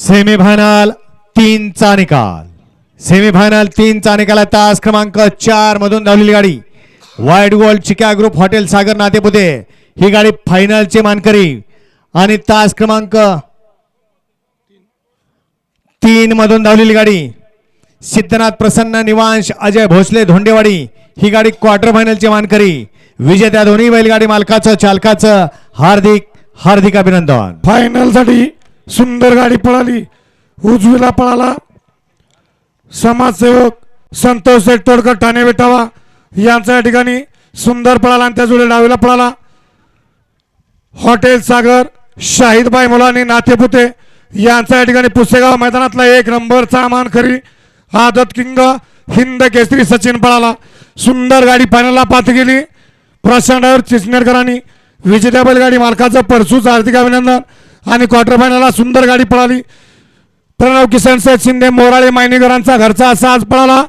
Semifinal तीनचा निकाल. Semifinal तीनचा निकाल आहे. तास क्रमांक चार मधून धावलेली गाडी. वाईट गोल्ड चिका ग्रुप हॉटेल सागर नातेपुते. ही गाडी फायनलची मानकरी. आणि तास क्रमांक तीन मधून धावलेली गाडी. सिद्धनाथ प्रसन्न निवांश अजय भोसले धोंडेवाडी. ही गाडी क्वार्टर फायनलची मानकरी. विजेत्या दोन्ही बैलगाडी मालकाचं चालकाचं हार्दिक हार्दिक अभिनंदन. फायनलसाठी सुंदर गाडी पळाली. उजवीला पळाला. समाजसेवक संतोष सेटोडकर तोडकर ठाणे बेटावा यांचा या ठिकाणी सुंदर पळाला आणि त्याजुळे डावीला पळाला. हॉटेल सागर शाहीदबाई मुलानी नातेपुते यांचा या ठिकाणी पुसेगाव मैदानातला एक नंबरचा मानकरी आदत किंग हिंद केसरी सचिन पळाला. सुंदर गाडी पाण्याला पात गेली. प्रशांत चिचनेरकरांनी विजेत्या बैलगाडी मालकाचं परसूच हार्दिक अभिनंदन. आणि क्वार्टर फायनलला सुंदर गाडी पळाली. प्रणव किसन सेठ शिंदे मोराळे मायनेकरांचा घरचा असा आज पळाला.